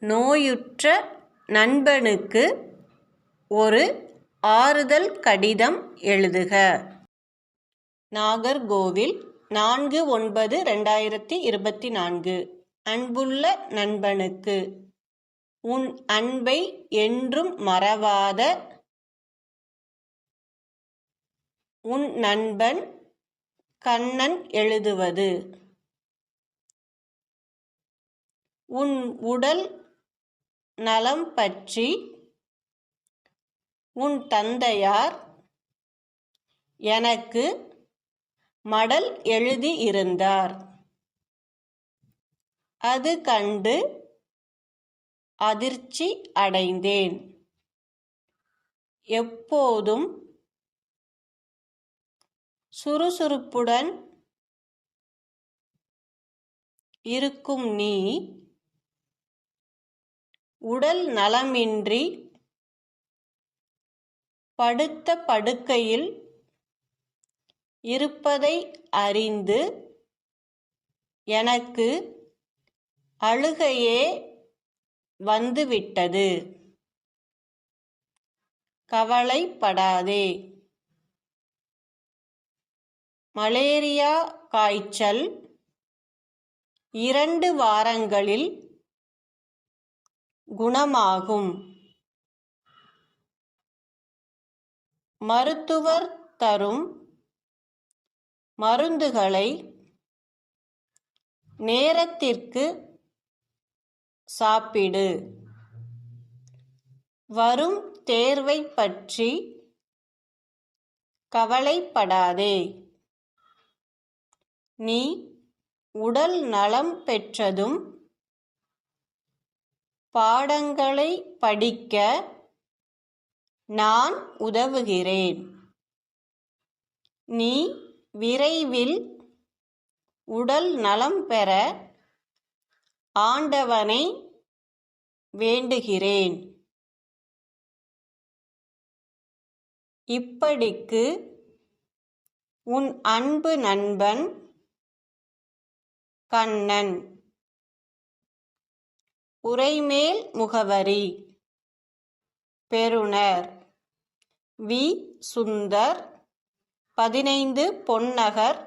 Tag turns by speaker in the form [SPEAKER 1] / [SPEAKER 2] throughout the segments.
[SPEAKER 1] நோயுற்ற நண்பனுக்கு ஒரு ஆறுதல் கடிதம் எழுதுக. நாகர்கோவில் நான்கு ஒன்பது ரெண்டாயிரத்தி இருபத்தி நான்கு. அன்புள்ள நண்பனுக்கு உன் அன்பை என்றும் மறவாத உன் நண்பன் கண்ணன் எழுதுவது. உன் உடல் நலம் பற்றி உன் தந்தையார் எனக்கு மடல் எழுதி இருந்தார். அது கண்டு அதிர்ச்சி அடைந்தேன். எப்போதும் சுறுசுறுப்புடன் இருக்கும் நீ உடல் நலமின்றி படுத்த படுக்கையில் இருப்பதை அறிந்து எனக்கு அழுகையே வந்துவிட்டது. கவலைப்படாதே. மலேரியா காய்ச்சல் இரண்டு வாரங்களில் குணமாகும். மருத்துவர் தரும் மருந்துகளை நேரத்திற்கு சாப்பிடு. வரும் தேர்வை பற்றி கவலைப்படாதே. நீ உடல் நலம் பெற்றதும் பாடங்களை படிக்க நான் உதவுகிறேன். நீ விரைவில் உடல் நலம் பெற ஆண்டவனை வேண்டுகிறேன். இப்படிக்கு உன் அன்பு நண்பன் கண்ணன். உரைமேல் முகவரி. பெறுநர் வி. சுந்தர் பதினைந்து பொன்னகர்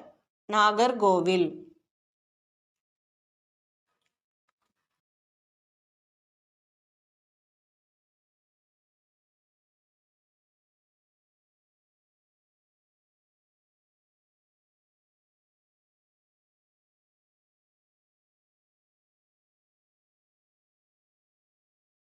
[SPEAKER 1] நாகர்கோவில்.